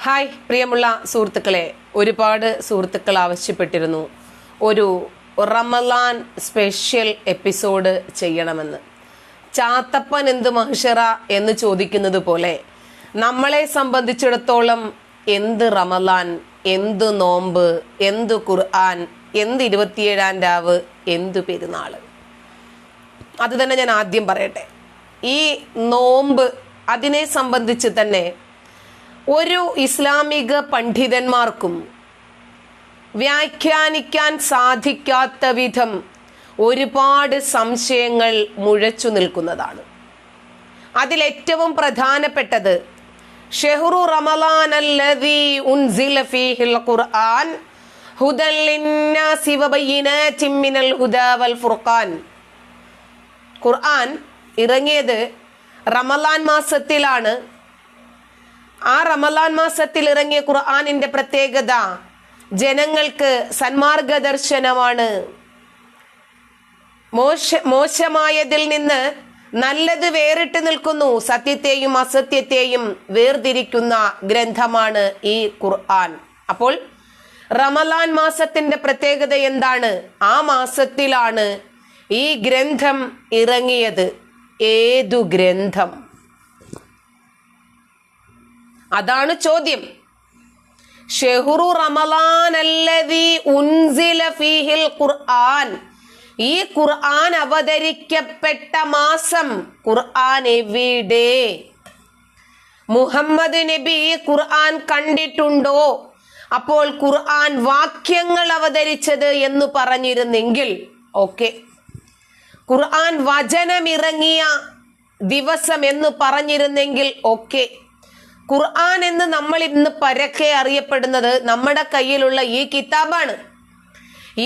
Hi പ്രിയമുള്ള സുഹൃത്തുക്കളെ. ഒരുപാട് സുഹൃത്തുക്കൾ ആവശ്യപ്പെട്ടിരുന്നു ഒരു റമലാൻ സ്പെഷ്യൽ എപ്പിസോഡ് ചെയ്യണമെന്ന്. ചാത്തപ്പൻ എന്ത് മഹിഷറ എന്ന് ചോദിക്കുന്നത് പോലെ നമ്മളെ സംബന്ധിച്ചിടത്തോളം എന്ത് റമലാൻ എന്ത് നോമ്പ് എന്ത് ഖുർആൻ എന്ത് ഇരുപത്തിയേഴാം രാവ് എന്ത് പെരുന്നാൾ. അത് തന്നെ ഞാൻ ആദ്യം പറയട്ടെ. ഈ നോമ്പ് അതിനെ സംബന്ധിച്ച് തന്നെ ഒരു ഇസ്ലാമിക പണ്ഡിതന്മാർക്കും വ്യാഖ്യാനിക്കാൻ സാധിക്കാത്ത വിധം ഒരുപാട് സംശയങ്ങൾ മുഴച്ചു നിൽക്കുന്നതാണ്. അതിലേറ്റവും പ്രധാനപ്പെട്ടത് ഷെഹ്റു റമലാൻ അല്ലദീ ഉൻസില ഫീഹിൽ ഖുർആൻ ഹുദാ വൽ ഫുർഖാൻ. ഖുർആൻ ഇറങ്ങിയത് റമലാൻ മാസത്തിലാണ്. ആ റമലാൻ മാസത്തിൽ ഇറങ്ങിയ ഖുർആാനിന്റെ പ്രത്യേകത ജനങ്ങൾക്ക് സന്മാർഗദർശനമാണ്. മോശ മോശമായതിൽ നിന്ന് നല്ലത് വേറിട്ട് നിൽക്കുന്നു സത്യത്തെയും അസത്യത്തെയും വേർതിരിക്കുന്ന ഗ്രന്ഥമാണ് ഈ ഖുർആൻ. അപ്പോൾ റമലാൻ മാസത്തിന്റെ പ്രത്യേകത എന്താണ്? ആ മാസത്തിലാണ് ഈ ഗ്രന്ഥം ഇറങ്ങിയത്. ഏതു ഗ്രന്ഥം? അതാണ് ചോദ്യം. ഷെഹുറു റമലാൻ ഉൻസില ഫീഹിൽ ഖുർആൻ. ഈ ഖുർആൻ അവതരിക്കപ്പെട്ട മാസം ഖുർആൻ എവിടെ? മുഹമ്മദ് നബി ഖുർആൻ കണ്ടിട്ടുണ്ടോ? അപ്പോൾ ഖുർആൻ വാക്യങ്ങൾ അവതരിച്ചത് എന്ന് പറഞ്ഞിരുന്നെങ്കിൽ ഓക്കെ. ഖുർആൻ വചനമിറങ്ങിയ ദിവസം എന്ന് പറഞ്ഞിരുന്നെങ്കിൽ ഓക്കെ. ഖുർആൻ എന്ന് നമ്മൾ ഇന്ന് പരക്കെ അറിയപ്പെടുന്നത് നമ്മുടെ കയ്യിലുള്ള ഈ കിതാബാണ്.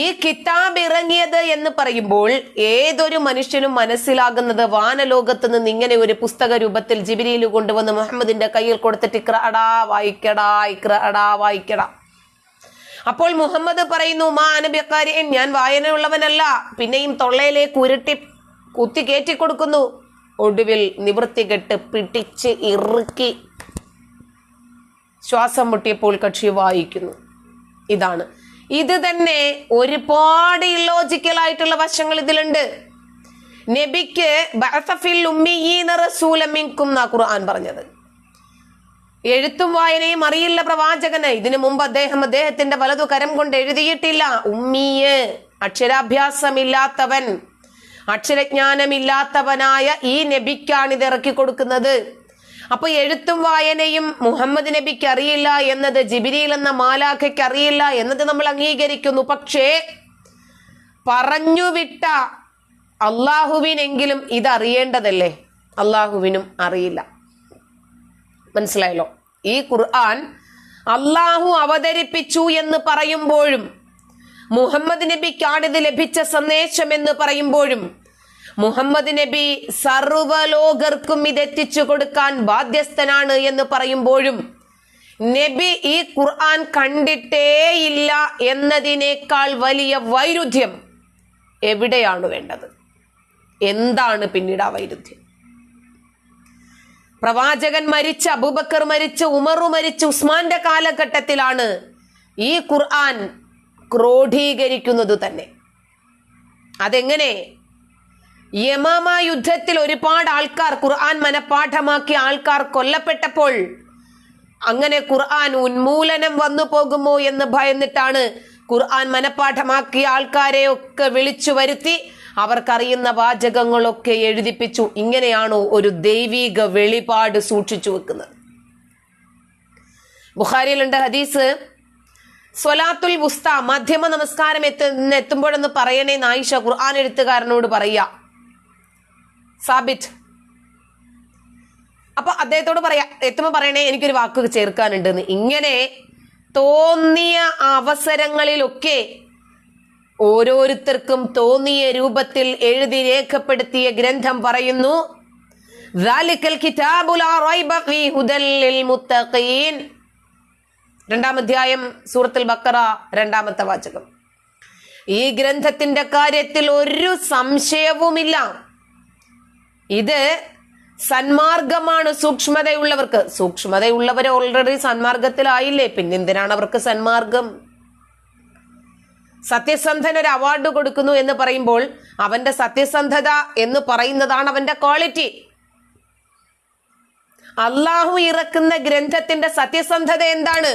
ഈ കിതാബ് ഇറങ്ങിയത് എന്ന് പറയുമ്പോൾ ഏതൊരു മനുഷ്യനും മനസ്സിലാകുന്നത് വാനലോകത്ത് നിന്ന് ഇങ്ങനെ ഒരു പുസ്തക രൂപത്തിൽ ജിബിരിയിൽ കൊണ്ടുവന്ന് മുഹമ്മദിന്റെ കയ്യിൽ കൊടുത്തിട്ട് ഇക്ര അടാ വായിക്കടാ ഇക്ര അടാ വായിക്കടാ. അപ്പോൾ മുഹമ്മദ് പറയുന്നു മാ അനബിക്കാരി ഞാൻ വായനയുള്ളവനല്ല. പിന്നെയും തൊള്ളയിലേക്ക് ഉരുട്ടി കുത്തി കയറ്റി കൊടുക്കുന്നു ഒടുവിൽ നിവൃത്തി കെട്ട് പിടിച്ച് ഇറുക്കി ശ്വാസം മുട്ടിയപ്പോൾ കക്ഷി വായിക്കുന്നു. ഇതാണ്. ഇത് തന്നെ ഒരുപാട് ഇല്ലോജിക്കൽ ആയിട്ടുള്ള വശങ്ങൾ ഇതിലുണ്ട്. നബിക്ക് എന്നാ ഖുർആൻ പറഞ്ഞത്. എഴുത്തും വായനയും അറിയില്ല പ്രവാചകന്. ഇതിനു മുമ്പ് അദ്ദേഹം അദ്ദേഹത്തിന്റെ വലതു കരം കൊണ്ട് എഴുതിയിട്ടില്ല. ഉമ്മിയ് അക്ഷരാഭ്യാസമില്ലാത്തവൻ അക്ഷരജ്ഞാനമില്ലാത്തവനായ ഈ നബിക്കാണ് ഇത് ഇറക്കി കൊടുക്കുന്നത്. അപ്പൊ എഴുത്തും വായനയും മുഹമ്മദ് നബിക്ക് അറിയില്ല എന്നത് ജിബിരിയിൽ എന്ന മാലാഖയ്ക്ക് അറിയില്ല എന്നത് നമ്മൾ അംഗീകരിക്കുന്നു. പക്ഷേ പറഞ്ഞുവിട്ട അള്ളാഹുവിനെങ്കിലും ഇതറിയേണ്ടതല്ലേ? അള്ളാഹുവിനും അറിയില്ല. മനസ്സിലായല്ലോ? ഈ ഖുർആൻ അള്ളാഹു അവതരിപ്പിച്ചു എന്ന് പറയുമ്പോഴും മുഹമ്മദ് നബിക്കാണിത് ലഭിച്ച സന്ദേശം എന്ന് പറയുമ്പോഴും മുഹമ്മദ് നബി സർവലോകർക്കും ഇതെത്തിച്ചു കൊടുക്കാൻ ബാധ്യസ്ഥനാണ് എന്ന് പറയുമ്പോഴും നബി ഈ ഖുർആൻ കണ്ടിട്ടേയില്ല എന്നതിനേക്കാൾ വലിയ വൈരുദ്ധ്യം എവിടെയാണ് വേണ്ടത്? എന്താണ് പിന്നീട് ആ വൈരുദ്ധ്യം? പ്രവാചകൻ മരിച്ച അബൂബക്കർ മരിച്ച ഉമറു മരിച്ച ഉസ്മാന്റെ കാലഘട്ടത്തിലാണ് ഈ ഖുർആൻ ക്രോഡീകരിക്കുന്നത് തന്നെ. അതെങ്ങനെ? യമാമ യുദ്ധത്തിൽ ഒരുപാട് ആൾക്കാർ ഖുർആൻ മനഃപ്പാഠമാക്കിയ ആൾക്കാർ കൊല്ലപ്പെട്ടപ്പോൾ അങ്ങനെ ഖുർആൻ ഉന്മൂലനം വന്നു പോകുമോ എന്ന് ഭയന്നിട്ടാണ് ഖുർആൻ മനഃപ്പാഠമാക്കിയ ആൾക്കാരെ ഒക്കെ വിളിച്ചു വരുത്തി അവർക്കറിയുന്ന വാചകങ്ങളൊക്കെ എഴുതിപ്പിച്ചു. ഇങ്ങനെയാണോ ഒരു ദൈവിക വെളിപാട് സൂക്ഷിച്ചു വെക്കുന്നത്. ബുഖാരിയിലുണ്ട് ഹദീസ് സ്വലാത്തുൽ വുസ്ത മധ്യമ നമസ്കാരം എത്തുന്ന എത്തുമ്പോഴെന്ന് പറയണേ നായിഷ ഖുർആൻ എഴുത്തുകാരനോട് പറയാ സാബിറ്റ് അപ്പൊ അദ്ദേഹത്തോട് പറയാ എത്തുമ്പോ പറയണേ എനിക്കൊരു വാക്ക് ചേർക്കാനുണ്ട് ഇങ്ങനെ തോന്നിയ അവസരങ്ങളിലൊക്കെ ഓരോരുത്തർക്കും തോന്നിയ രൂപത്തിൽ എഴുതി രേഖപ്പെടുത്തിയ ഗ്രന്ഥം പറയുന്നു രണ്ടാം അധ്യായം സൂറത്തുൽ ബക്കറ രണ്ടാമത്തെ വാചകം. ഈ ഗ്രന്ഥത്തിന്റെ കാര്യത്തിൽ ഒരു സംശയവുമില്ല. ഇത് സന്മാർഗമാണ് സൂക്ഷ്മതയുള്ളവർക്ക്. സൂക്ഷ്മതയുള്ളവർ ഓൾറെഡി സന്മാർഗത്തിലായില്ലേ? പിന്നെ എന്തിനാണ് അവർക്ക് സന്മാർഗം? സത്യസന്ധൻ ഒരു അവാർഡ് കൊടുക്കുന്നു എന്ന് പറയുമ്പോൾ അവന്റെ സത്യസന്ധത എന്ന് പറയുന്നതാണ് അവന്റെ ക്വാളിറ്റി അള്ളാഹു ഇറക്കുന്ന ഗ്രന്ഥത്തിന്റെ സത്യസന്ധത എന്താണ്?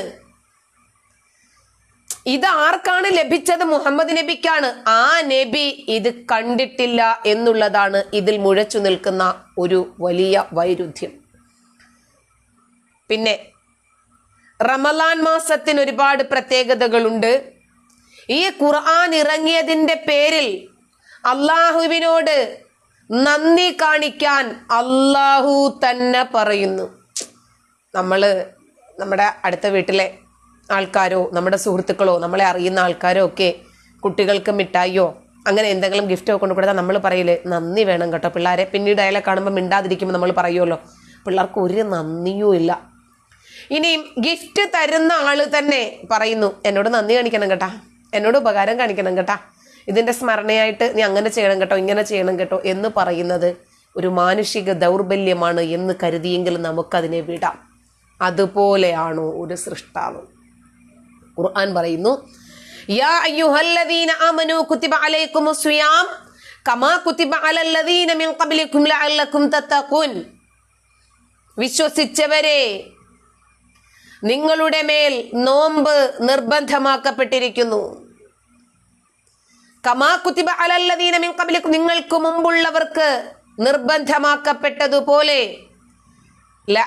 ഇത് ആർക്കാണ് ലഭിച്ചത് മുഹമ്മദ് നബിക്കാണ്? ആ നബി ഇത് കണ്ടിട്ടില്ല എന്നുള്ളതാണ് ഇതിൽ മുഴച്ചു നിൽക്കുന്ന ഒരു വലിയ വൈരുദ്ധ്യം. പിന്നെ റമലാൻ മാസത്തിന് ഒരുപാട് പ്രത്യേകതകളുണ്ട്. ഈ ഖുർആൻ ഇറങ്ങിയതിന്റെ പേരിൽ അള്ളാഹുവിനോട് നന്ദി കാണിക്കാൻ അള്ളാഹു തന്നെ പറയുന്നു. നമ്മൾ നമ്മുടെ അടുത്ത വീട്ടിലെ ആൾക്കാരോ നമ്മുടെ സുഹൃത്തുക്കളോ നമ്മളെ അറിയുന്ന ആൾക്കാരോ ഒക്കെ കുട്ടികൾക്ക് മിഠായിയോ അങ്ങനെ എന്തെങ്കിലും ഗിഫ്റ്റോ കൊണ്ടു കൊടുത്താൽ നമ്മൾ പറയില്ലേ നന്ദി വേണം കേട്ടോ പിള്ളേരെ. പിന്നീട് അയാളെ കാണുമ്പോൾ മിണ്ടാതിരിക്കുമ്പോൾ നമ്മൾ പറയുമല്ലോ പിള്ളേർക്ക് ഒരു നന്ദിയും ഇല്ല. ഇനിയും ഗിഫ്റ്റ് തരുന്ന ആൾ തന്നെ പറയുന്നു എന്നോട് നന്ദി കാണിക്കണം കേട്ടാ എന്നോട് ഉപകാരം കാണിക്കണം കേട്ടാ ഇതിന്റെ സ്മരണയായിട്ട് നീ അങ്ങനെ ചെയ്യണം കേട്ടോ ഇങ്ങനെ ചെയ്യണം കേട്ടോ എന്ന് പറയുന്നത് ഒരു മാനുഷിക ദൗർബല്യമാണ് എന്ന് കരുതിയെങ്കിൽ നമുക്കതിനെ വിടാം. അതുപോലെയാണോ ഒരു സൃഷ്ടാവ്? ഖുർആൻ പറയുന്നു യാ അയ്യുഹല്ലദീന കമാ അലല്ലദീന മിൻ വിശ്വസിച്ചവരെ നിങ്ങളുടെ മേൽ നോമ്പ് നിർബന്ധമാക്കപ്പെട്ടിരിക്കുന്നു. കമാ കുത്തിബ അലല്ലദീന മിൻ നിങ്ങൾക്ക് മുമ്പുള്ളവർക്ക് നിർബന്ധമാക്കപ്പെട്ടതുപോലെ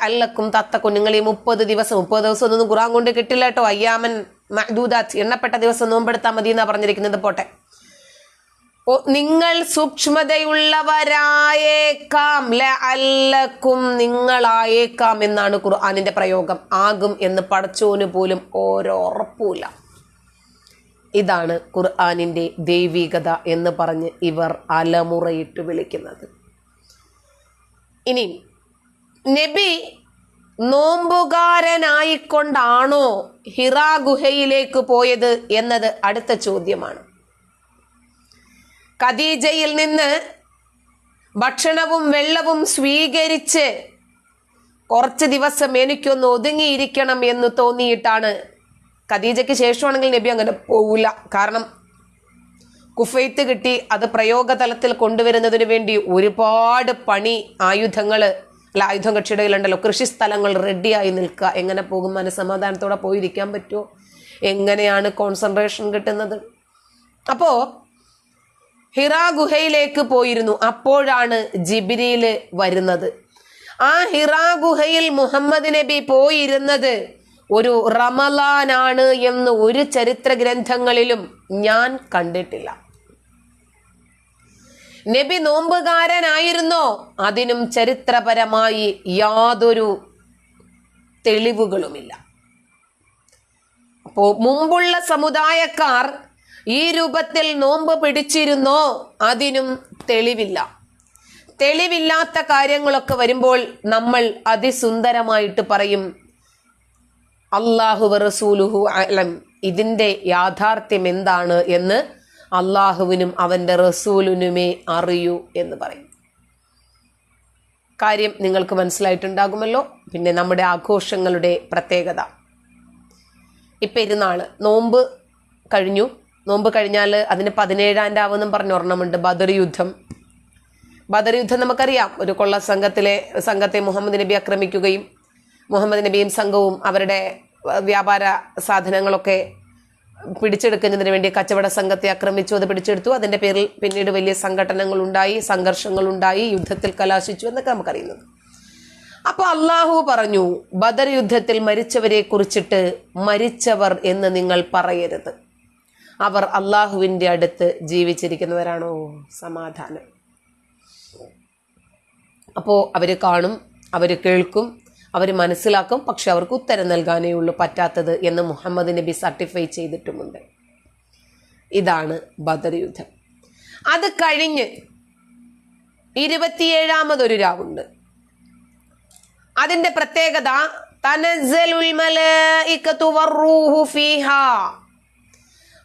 അല്ലക്കും തത്തക്കും നിങ്ങൾ ഈ മുപ്പത് ദിവസം മുപ്പത് ദിവസം ഒന്നും ഖുറാൻ കൊണ്ട് കിട്ടില്ല കേട്ടോ അയ്യാമൻ മഹദൂദാത്ത് എണ്ണപ്പെട്ട ദിവസം നോമ്പെടുത്താൽ മതി എന്നാ പറഞ്ഞിരിക്കുന്നത്. പോട്ടെ. നിങ്ങൾ സൂക്ഷ്മതയുള്ളവരായേക്കാം. അല്ലക്കും നിങ്ങളായേക്കാം എന്നാണ് ഖുർആാനിന്റെ പ്രയോഗം. ആകും എന്ന് പഠിച്ചോന് പോലും ഓരോ ഉറപ്പുമില്ല. ഇതാണ് ഖുർആാനിന്റെ ദൈവികത എന്ന് പറഞ്ഞ് ഇവർ അലമുറയിട്ട് വിളിക്കുന്നത്. ഇനി നബി നോമ്പുകാരനായിക്കൊണ്ടാണോ ഹിറാ ഗുഹയിലേക്ക് പോയത് എന്നത് അടുത്ത ചോദ്യമാണ്. കദീജയിൽ നിന്ന് ഭക്ഷണവും വെള്ളവും സ്വീകരിച്ച് കുറച്ച് ദിവസം എനിക്കൊന്ന് ഒതുങ്ങിയിരിക്കണം എന്ന് തോന്നിയിട്ടാണ് ഖദീജയ്ക്ക് ശേഷമാണെങ്കിൽ നബി അങ്ങനെ പോവില്ല കാരണം കുഫൈത്ത് കിട്ടി അത് പ്രയോഗതലത്തിൽ കൊണ്ടുവരുന്നതിന് വേണ്ടി ഒരുപാട് പണി ആയുധങ്ങൾ ആയുധം കക്ഷിയുടെ കയ്യിലുണ്ടല്ലോ. കൃഷിസ്ഥലങ്ങൾ റെഡിയായി നിൽക്കുക. എങ്ങനെ പോകും? മനസ്സമാധാനത്തോടെ പോയിരിക്കാൻ പറ്റുമോ? എങ്ങനെയാണ് കോൺസെൻട്രേഷൻ കിട്ടുന്നത്? അപ്പോൾ ഹിറാ ഗുഹയിലേക്ക് പോയിരുന്നു. അപ്പോഴാണ് ജിബിരിയിൽ വരുന്നത്. ആ ഹിറാ ഗുഹയിൽ മുഹമ്മദ് നബി പോയിരുന്നത് ഒരു റമലാനാണ് എന്ന് ഒരു ചരിത്ര ഗ്രന്ഥങ്ങളിലും ഞാൻ കണ്ടിട്ടില്ല. നബി നോമ്പുകാരനായിരുന്നോ? അതിനും ചരിത്രപരമായി യാതൊരു തെളിവുകളുമില്ല. അപ്പോ മുമ്പുള്ള സമുദായക്കാർ ഈ രൂപത്തിൽ നോമ്പ് പിടിച്ചിരുന്നോ? അതിനും തെളിവില്ല. തെളിവില്ലാത്ത കാര്യങ്ങളൊക്കെ വരുമ്പോൾ നമ്മൾ അതിസുന്ദരമായിട്ട് പറയും അള്ളാഹു റസൂലുഹു അലം ഇതിന്റെ യാഥാർത്ഥ്യം എന്താണ്? എന്ന് അള്ളാഹുവിനും അവന്റെ റസൂലിനുമേ അറിയൂ എന്ന് പറയും. കാര്യം നിങ്ങൾക്ക് മനസ്സിലായിട്ടുണ്ടാകുമല്ലോ. പിന്നെ നമ്മുടെ ആഘോഷങ്ങളുടെ പ്രത്യേകത. ഇപ്പെരുന്നാൾ നോമ്പ് കഴിഞ്ഞു. നോമ്പ് കഴിഞ്ഞാൽ അതിന് പതിനേഴാം രാവെന്നും പറഞ്ഞ ഒരെണ്ണമുണ്ട് ബദർ യുദ്ധം. ബദർ യുദ്ധം നമുക്കറിയാം. ഒരു കൊള്ള സംഘത്തിലെ സംഘത്തെ മുഹമ്മദ് നബി ആക്രമിക്കുകയും മുഹമ്മദ് നബിയും സംഘവും അവരുടെ വ്യാപാര സാധനങ്ങളൊക്കെ പിടിച്ചെടുക്കുന്നതിന് വേണ്ടി കച്ചവട സംഘത്തെ ആക്രമിച്ചു അത് പിടിച്ചെടുത്തു. അതിന്റെ പേരിൽ പിന്നീട് വലിയ സംഘടനകൾ ഉണ്ടായി സംഘർഷങ്ങൾ ഉണ്ടായി യുദ്ധത്തിൽ കലാശിച്ചു എന്നൊക്കെ നമുക്കറിയുന്നത്. അപ്പൊ അള്ളാഹു പറഞ്ഞു ബദർ യുദ്ധത്തിൽ മരിച്ചവരെ കുറിച്ചിട്ട് മരിച്ചവർ എന്ന് നിങ്ങൾ പറയരുത്. അവർ അള്ളാഹുവിന്റെ അടുത്ത് ജീവിച്ചിരിക്കുന്നവരാണോ? സമാധാനം. അപ്പോൾ അവർ കാണും അവർ കേൾക്കും അവർ മനസ്സിലാക്കും. പക്ഷെ അവർക്ക് ഉത്തരം നൽകാനേ ഉള്ളൂ പറ്റാത്തത് എന്ന് മുഹമ്മദ് നബി സർട്ടിഫൈ ചെയ്തിട്ടുമുണ്ട്. ഇതാണ് ബദർ യുദ്ധം. അത് കഴിഞ്ഞ് ഇരുപത്തിയേഴാമതൊരു രാവുണ്ട്. അതിന്റെ പ്രത്യേകത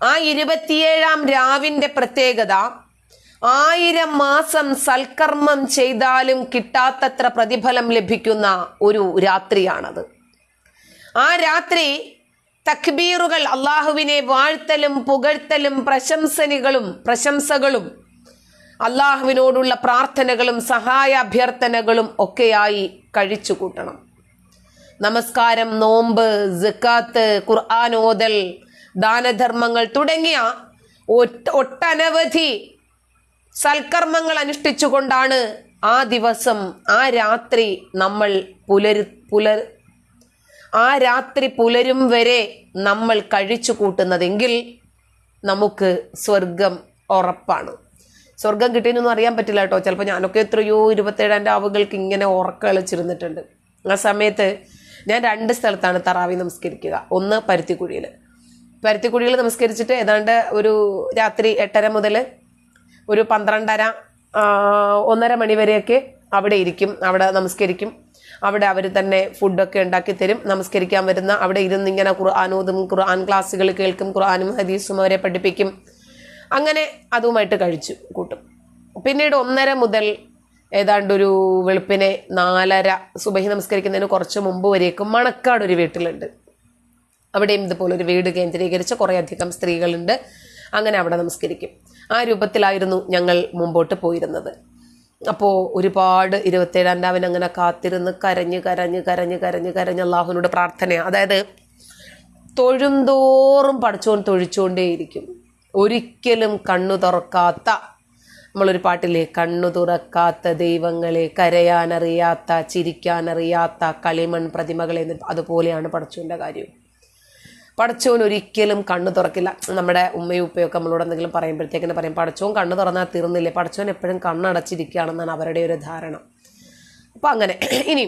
ആ ഇരുപത്തിയേഴാം രാവിന്റെ പ്രത്യേകത ആയിരം മാസം സൽക്കർമ്മം ചെയ്താലും കിട്ടാത്തത്ര പ്രതിഫലം ലഭിക്കുന്ന ഒരു രാത്രിയാണത്. ആ രാത്രി തക്ബീറുകൾ അള്ളാഹുവിനെ വാഴ്ത്തലും പുകഴ്ത്തലും പ്രശംസനികളും പ്രശംസകളും അള്ളാഹുവിനോടുള്ള പ്രാർത്ഥനകളും സഹായ അഭ്യർത്ഥനകളും ഒക്കെയായി കഴിച്ചു കൂട്ടണം നമസ്കാരം നോമ്പ് ജക്കാത്ത് ഓതൽ ദാനധർമ്മങ്ങൾ തുടങ്ങിയ ഒട്ടനവധി സൽക്കർമ്മങ്ങൾ അനുഷ്ഠിച്ചുകൊണ്ടാണ് ആ ദിവസം ആ രാത്രി നമ്മൾ പുലരു പുലർ ആ രാത്രി പുലരും വരെ നമ്മൾ കഴിച്ചു കൂട്ടുന്നതെങ്കിൽ നമുക്ക് സ്വർഗം ഉറപ്പാണ്. സ്വർഗം കിട്ടിയെന്നൊന്നും അറിയാൻ പറ്റില്ല കേട്ടോ. ചിലപ്പോൾ ഞാനൊക്കെ എത്രയോ ഇരുപത്തേഴാന്റെ ആവുകൾക്ക് ഇങ്ങനെ ഉറക്കളിച്ചിരുന്നിട്ടുണ്ട് ആ സമയത്ത് ഞാൻ രണ്ട് സ്ഥലത്താണ് തറാവി നമസ്കരിക്കുക. ഒന്ന് പരുത്തിക്കുഴിയിൽ പരുത്തിക്കുഴിയിൽ നമസ്കരിച്ചിട്ട് ഏതാണ്ട് ഒരു രാത്രി എട്ടര മുതൽ ഒരു പന്ത്രണ്ടര ഒന്നര മണിവരെയൊക്കെ അവിടെ ഇരിക്കും അവിടെ നമസ്കരിക്കും. അവിടെ അവർ തന്നെ ഫുഡൊക്കെ ഉണ്ടാക്കി തരും. നമസ്കരിക്കാൻ വരുന്ന അവിടെ ഇരുന്ന് ഇങ്ങനെ ഖുർആാനോതും ഖുർആൻ ക്ലാസ്സുകൾ കേൾക്കും ഖുർആാനും ഹദീസും അവരെ പഠിപ്പിക്കും. അങ്ങനെ അതുമായിട്ട് കഴിച്ചു കൂട്ടും. പിന്നീട് ഒന്നര മുതൽ ഏതാണ്ട് ഒരു വെളുപ്പിനെ നാലര സുബഹി നമസ്കരിക്കുന്നതിന് കുറച്ച് മുമ്പ് വരേക്കും മണക്കാട് ഒരു വീട്ടിലുണ്ട്. അവിടെയും ഇതുപോലെ ഒരു വീട് കേന്ദ്രീകരിച്ച് കുറേയധികം സ്ത്രീകളുണ്ട്. അങ്ങനെ അവിടെ നമസ്കരിക്കും. ആ രൂപത്തിലായിരുന്നു ഞങ്ങൾ മുമ്പോട്ട് പോയിരുന്നത്. അപ്പോൾ ഒരുപാട് ഇരുപത്തേഴാം രാവിൻ അങ്ങനെ കാത്തിരുന്ന് കരഞ്ഞ് കരഞ്ഞ് കരഞ്ഞ് കരഞ്ഞ് കരഞ്ഞ് അള്ളാഹുവിനോട് പ്രാർത്ഥനയാണ് അതായത് തൊഴുന്തോറും പഠിച്ചുകൊണ്ട് തൊഴിച്ചുകൊണ്ടേയിരിക്കും. ഒരിക്കലും കണ്ണു തുറക്കാത്ത നമ്മളൊരു പാട്ടില്ലേ? കണ്ണു തുറക്കാത്ത ദൈവങ്ങളെ കരയാനറിയാത്ത ചിരിക്കാനറിയാത്ത കളിമൺ പ്രതിമകളെ അതുപോലെയാണ് പഠിച്ചുകൊണ്ട കാര്യം. പടച്ചോൻ ഒരിക്കലും കണ്ണു തുറക്കില്ല. നമ്മുടെ ഉമ്മയും ഉപ്പയൊക്കെ നമ്മളോട് എന്തെങ്കിലും പറയുമ്പോഴത്തേക്കിന് പറയും പടച്ചോൻ കണ്ണു തുറന്നാൽ തീർന്നില്ലേ? പടച്ചോൻ എപ്പോഴും കണ്ണടച്ചിരിക്കുകയാണെന്നാണ് അവരുടെ ഒരു ധാരണ. അപ്പം അങ്ങനെ ഇനി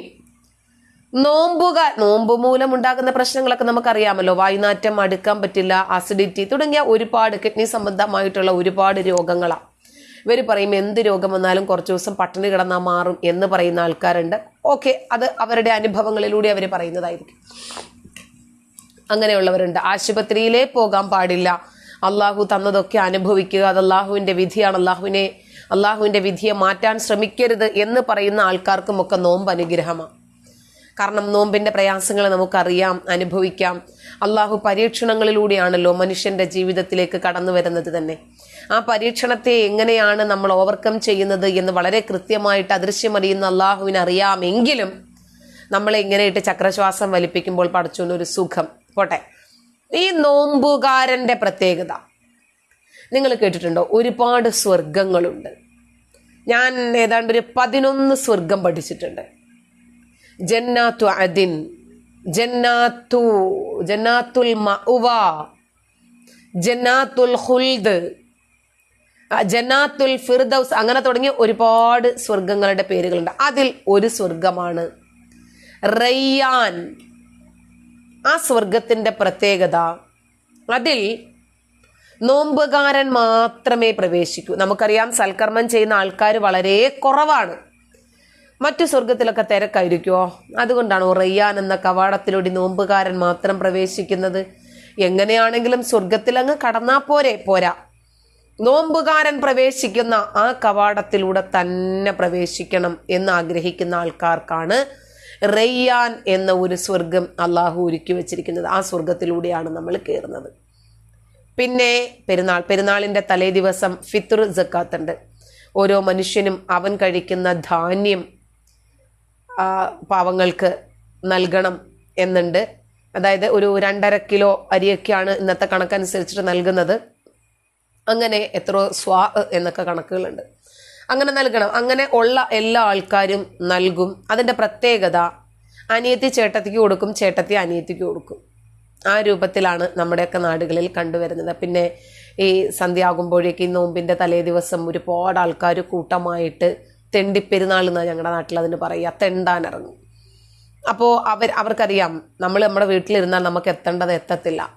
നോമ്പുക നോമ്പ് മൂലം ഉണ്ടാകുന്ന പ്രശ്നങ്ങളൊക്കെ നമുക്കറിയാമല്ലോ. വായുനാറ്റം അടുക്കാൻ പറ്റില്ല അസിഡിറ്റി തുടങ്ങിയ ഒരുപാട് കിഡ്നി സംബന്ധമായിട്ടുള്ള ഒരുപാട് രോഗങ്ങളാണ് ഇവർ പറയും എന്ത് രോഗം വന്നാലും കുറച്ച് ദിവസം പട്ടിണി കിടന്നാൽ മാറും എന്ന് പറയുന്ന ആൾക്കാരുണ്ട്. ഓക്കെ അത് അവരുടെ അനുഭവങ്ങളിലൂടെ അവർ പറയുന്നതായിരിക്കും. അങ്ങനെയുള്ളവരുണ്ട്. ആശുപത്രിയിലേ പോകാൻ പാടില്ല. അള്ളാഹു തന്നതൊക്കെ അനുഭവിക്കുക അത് അള്ളാഹുവിന്റെ വിധിയാണ്. അള്ളാഹുവിനെ അള്ളാഹുവിന്റെ വിധിയെ മാറ്റാൻ ശ്രമിക്കരുത് എന്ന് പറയുന്ന ആൾക്കാർക്കുമൊക്കെ നോമ്പ് അനുഗ്രഹമാണ്. കാരണം നോമ്പിന്റെ പ്രയാസങ്ങൾ നമുക്കറിയാം അനുഭവിക്കാം. അള്ളാഹു പരീക്ഷണങ്ങളിലൂടെയാണല്ലോ മനുഷ്യന്റെ ജീവിതത്തിലേക്ക് കടന്നു വരുന്നത് തന്നെ. ആ പരീക്ഷണത്തെ എങ്ങനെയാണ് നമ്മൾ ഓവർകം ചെയ്യുന്നത് എന്ന് വളരെ കൃത്യമായിട്ട് അദൃശ്യമറിയുന്ന അള്ളാഹുവിനറിയാമെങ്കിലും നമ്മളെ ഇങ്ങനെയിട്ട് ചക്രശ്വാസം വലിപ്പിക്കുമ്പോൾ ഒരു സുഖം. പോട്ടെ. ഈ നോമ്പുകാരന്റെ പ്രത്യേകത. നിങ്ങൾ കേട്ടിട്ടുണ്ടോ? ഒരുപാട് സ്വർഗങ്ങളുണ്ട് ഞാൻ ഏതാണ്ട് ഒരു പതിനൊന്ന് സ്വർഗം പഠിച്ചിട്ടുണ്ട്. ജന്നാത്തു അദിൻ ജന്നാത്തു ജന്നാത്തുൽ മഅവ ജന്നാത്തുൽ ഹുൽദ് ജന്നാത്തുൽ ഫിർദൌസ് അങ്ങനെ തുടങ്ങിയ ഒരുപാട് സ്വർഗങ്ങളുടെ പേരുകളുണ്ട്. അതിൽ ഒരു സ്വർഗമാണ് റയ്യാൻ. ആ സ്വർഗത്തിന്റെ പ്രത്യേകത അതിൽ നോമ്പുകാരൻ മാത്രമേ പ്രവേശിക്കൂ. നമുക്കറിയാം സൽക്കർമ്മം ചെയ്യുന്ന ആൾക്കാർ വളരെ കുറവാണ്. മറ്റു സ്വർഗത്തിലൊക്കെ തിരക്കായിരിക്കുമോ അതുകൊണ്ടാണ് റയ്യാൻ എന്ന കവാടത്തിലൂടെ നോമ്പുകാരൻ മാത്രം പ്രവേശിക്കുന്നത്. എങ്ങനെയാണെങ്കിലും സ്വർഗത്തിൽ അങ്ങ് കടന്നാ പോരെ പോരാ. നോമ്പുകാരൻ പ്രവേശിക്കുന്ന ആ കവാടത്തിലൂടെ തന്നെ പ്രവേശിക്കണം എന്ന് ആഗ്രഹിക്കുന്ന ആൾക്കാർക്കാണ് റയ്യാൻ എന്ന ഒരു സ്വർഗം അള്ളാഹു ഒരുക്കി വെച്ചിരിക്കുന്നത് ആ സ്വർഗത്തിലൂടെയാണ് നമ്മൾ കയറുന്നത്. പിന്നെ പെരുന്നാൾ പെരുന്നാളിന്റെ തലേ ദിവസം ഫിത്തുർ ജക്കാത്ത് ഉണ്ട് ഓരോ മനുഷ്യനും അവൻ കഴിക്കുന്ന ധാന്യം പാവങ്ങൾക്ക് നൽകണം എന്നുണ്ട്. അതായത് ഒരു രണ്ടര കിലോ അരിയൊക്കെയാണ് ഇന്നത്തെ കണക്കനുസരിച്ചിട്ട് നൽകുന്നത്. അങ്ങനെ എത്രയോ സ്വാ എന്നൊക്കെ കണക്കുകളുണ്ട്. അങ്ങനെ നൽകണം. അങ്ങനെ ഉള്ള എല്ലാ ആൾക്കാരും നൽകും. അതിന്റെ പ്രത്യേകത അനിയത്തി ചേട്ടത്തിക്ക് കൊടുക്കും ചേട്ടത്തി അനിയത്തിക്ക് കൊടുക്കും. ആ രൂപത്തിലാണ് നമ്മുടെയൊക്കെ നാടുകളിൽ കണ്ടുവരുന്നത്. പിന്നെ ഈ സന്ധ്യയാകുമ്പോഴേക്ക് ഈ നോമ്പിന്റെ തലേ ദിവസം ഒരുപാട് ആൾക്കാർ കൂട്ടമായിട്ട് തെണ്ടിപ്പെരുന്നാൾ എന്നാണ് ഞങ്ങളുടെ നാട്ടിൽ അതിന് പറയുക. തെണ്ടാനിറങ്ങും. അപ്പോൾ അവർ അവർക്കറിയാം നമ്മൾ നമ്മുടെ വീട്ടിലിരുന്നാൽ നമുക്ക് എത്തേണ്ടത് എത്തത്തില്ല.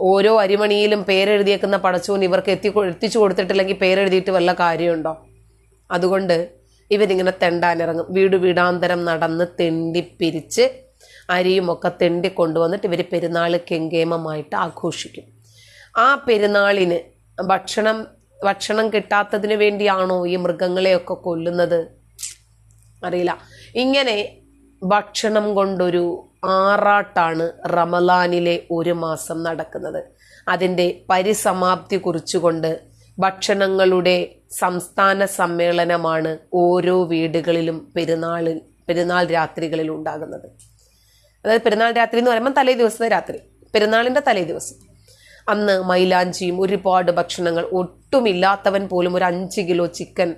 ഓരോ അരിമണിയിലും പേരെഴുതിയേക്കുന്ന പടച്ചോൻ ഇവർക്ക് എത്തി എത്തിച്ചു കൊടുത്തിട്ടില്ലെങ്കിൽ പേരെഴുതിയിട്ട് വല്ല കാര്യമുണ്ടോ? അതുകൊണ്ട് ഇവരിങ്ങനെ തെണ്ടാനിറങ്ങും. വീട് വീടാന്തരം നടന്ന് തെണ്ടിപ്പിരിച്ച് അരിയുമൊക്കെ തെണ്ടി കൊണ്ടുവന്നിട്ട് ഇവർ പെരുന്നാൾ കെങ്കേമമായിട്ട് ആഘോഷിക്കും. ആ പെരുന്നാളിന് ഭക്ഷണം ഭക്ഷണം കിട്ടാത്തതിന് വേണ്ടിയാണോ ഈ മൃഗങ്ങളെയൊക്കെ കൊല്ലുന്നത്? അറിയില്ല. ഇങ്ങനെ ഭക്ഷണം കൊണ്ടൊരു ആറാട്ടാണ് റമലാനിലെ ഒരു മാസം നടക്കുന്നത്. അതിന്റെ പരിസമാപ്തി കുറിച്ചുകൊണ്ട് ഭക്ഷണങ്ങളുടെ സംസ്ഥാന സമ്മേളനമാണ് ഓരോ വീടുകളിലും പെരുന്നാളിൽ പെരുന്നാൾ രാത്രികളിൽ ഉണ്ടാകുന്നത്. അതായത് പെരുന്നാൾ രാത്രി എന്ന് പറയുമ്പോൾ തലേ ദിവസത്തെ രാത്രി പെരുന്നാളിന്റെ തലേ ദിവസം. അന്ന് മൈലാഞ്ചിയും ഒരുപാട് ഭക്ഷണങ്ങൾ ഒട്ടുമില്ലാത്തവൻ പോലും ഒരു അഞ്ച് കിലോ ചിക്കൻ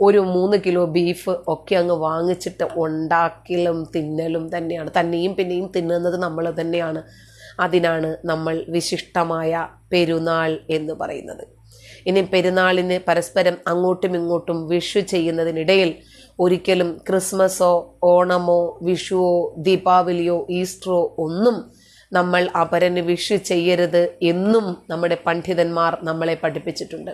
ഒരു മൂന്ന് കിലോ ബീഫ് ഒക്കെ അങ്ങ് വാങ്ങിച്ചിട്ട് ഉണ്ടാക്കലും തിന്നലും തന്നെയാണ്. തന്നെയും പിന്നെയും തിന്നുന്നത് നമ്മൾ തന്നെയാണ്. അതിനാണ് നമ്മൾ വിശിഷ്ടമായ പെരുന്നാൾ എന്ന് പറയുന്നത്. ഇനി പെരുന്നാളിന് പരസ്പരം അങ്ങോട്ടും ഇങ്ങോട്ടും വിഷു ചെയ്യുന്നതിനിടയിൽ ഒരിക്കലും ക്രിസ്മസോ ഓണമോ വിഷുവോ ദീപാവലിയോ ഈസ്റ്ററോ ഒന്നും നമ്മൾ അപരന് വിഷു ചെയ്യരുത് എന്നും നമ്മുടെ പണ്ഡിതന്മാർ നമ്മളെ പഠിപ്പിച്ചിട്ടുണ്ട്.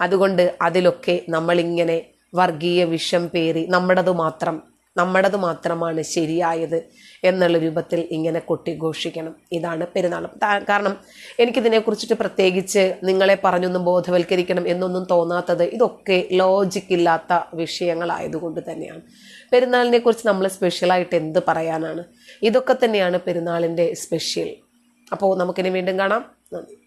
അതുകൊണ്ട് അതിലൊക്കെ നമ്മളിങ്ങനെ വർഗീയ വിഷം പേറി നമ്മുടേത് മാത്രം നമ്മുടേത് മാത്രമാണ് ശരിയായത് എന്നുള്ള രൂപത്തിൽ ഇങ്ങനെ കൊട്ടിഘോഷിക്കണം ഇതാണ് പെരുന്നാൾ. കാരണം എനിക്കിതിനെക്കുറിച്ചിട്ട് പ്രത്യേകിച്ച് നിങ്ങളെ പറഞ്ഞൊന്നും ബോധവൽക്കരിക്കണം എന്നൊന്നും തോന്നാത്തത് ഇതൊക്കെ ലോജിക്കില്ലാത്ത വിഷയങ്ങളായതുകൊണ്ട് തന്നെയാണ്. പെരുന്നാളിനെ കുറിച്ച് നമ്മൾ സ്പെഷ്യലായിട്ട് എന്ത് പറയാനാണ്? ഇതൊക്കെ തന്നെയാണ് പെരുന്നാളിന്റെ സ്പെഷ്യൽ അപ്പോൾ നമുക്കിനി വീണ്ടും കാണാം. നന്ദി.